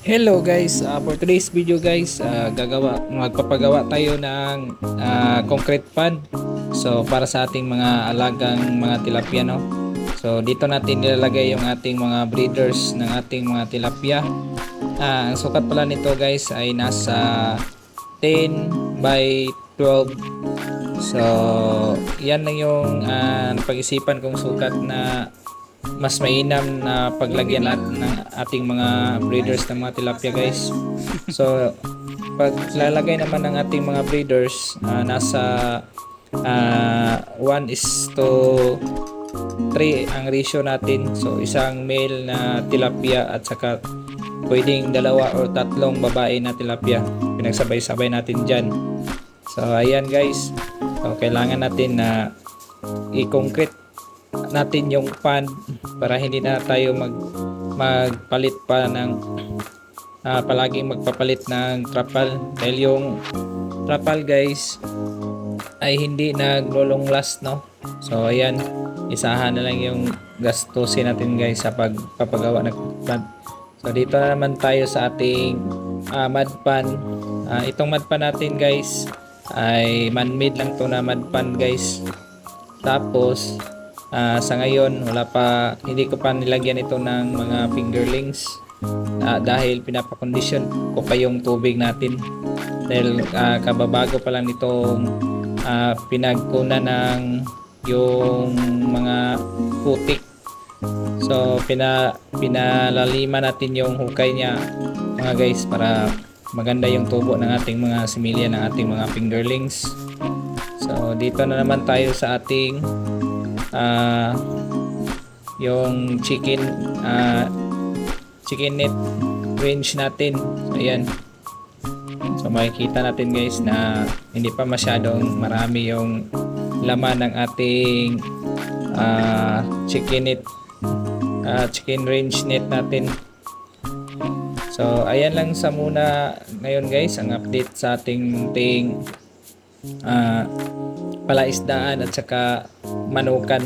Hello guys, uh, for today's video guys, uh, gagawa magpapagawa tayo ng uh, concrete pond. So para sa ating mga alagang mga tilapia no. So dito natin nilalagay yung ating mga breeders ng ating mga tilapia. Uh, ang sukat pala nito guys ay nasa 10 by 12. So yan lang yung uh, pag-isipan kong sukat na mas mainam na paglagyan at ng ating mga breeders ng mga tilapia guys. So pag lalagay naman ng ating mga breeders ah, nasa uh, 1 is to 3 ang ratio natin. So isang male na tilapia at saka pwedeng dalawa o tatlong babae na tilapia. Pinagsabay-sabay natin dyan. So ayan guys. So kailangan natin na i-concrete natin yung pan para hindi na tayo mag magpalit pa ng uh, palaging magpapalit ng trapal. Dahil yung trapal guys ay hindi naglolong last no? So ayan isahan na lang yung gastusin natin guys sa pagpapagawa ng pan. So dito na naman tayo sa ating uh, mud pan uh, itong mud pan natin guys ay man-made lang to na mud pan guys. Tapos uh, sa ngayon wala pa hindi ko pa nilagyan ito ng mga fingerlings. Uh, dahil pinapakondisyon ko pa yung tubig natin. Dahil uh, kababago pa lang nitong uh, pinagkuna ng yung mga putik. So pina, pinalalima natin yung hukay niya mga guys para maganda yung tubo ng ating mga similya ng ating mga fingerlings. So dito na naman tayo sa ating uh, yung chicken uh, chicken net range natin. Ayan. So makikita natin guys na hindi pa masyadong marami yung laman ng ating uh, chicken net uh, chicken range net natin. So ayan lang sa muna ngayon guys ang update sa ating munting uh, palaisdaan at saka manukan.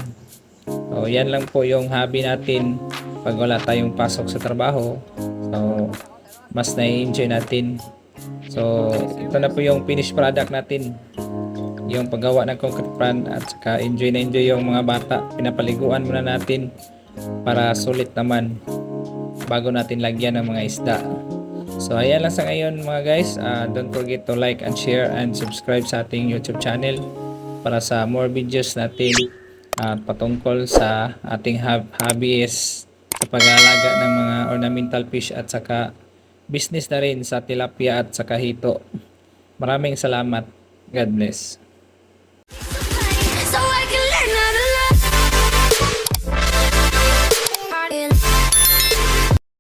So, yan lang po yung hobby natin pag wala tayong pasok sa trabaho. So, mas na-enjoy natin. So, ito na po yung finished product natin. Yung paggawa ng concrete plant at saka enjoy na enjoy yung mga bata. Pinapaliguan muna natin para sulit naman bago natin lagyan ng mga isda. So ayan lang sa ngayon mga guys. Uh, don't forget to like and share and subscribe sa ating YouTube channel para sa more videos natin at uh, patungkol sa ating hobbies sa pag-aalaga ng mga ornamental fish at saka business na rin sa tilapia at saka hito. Maraming salamat. God bless.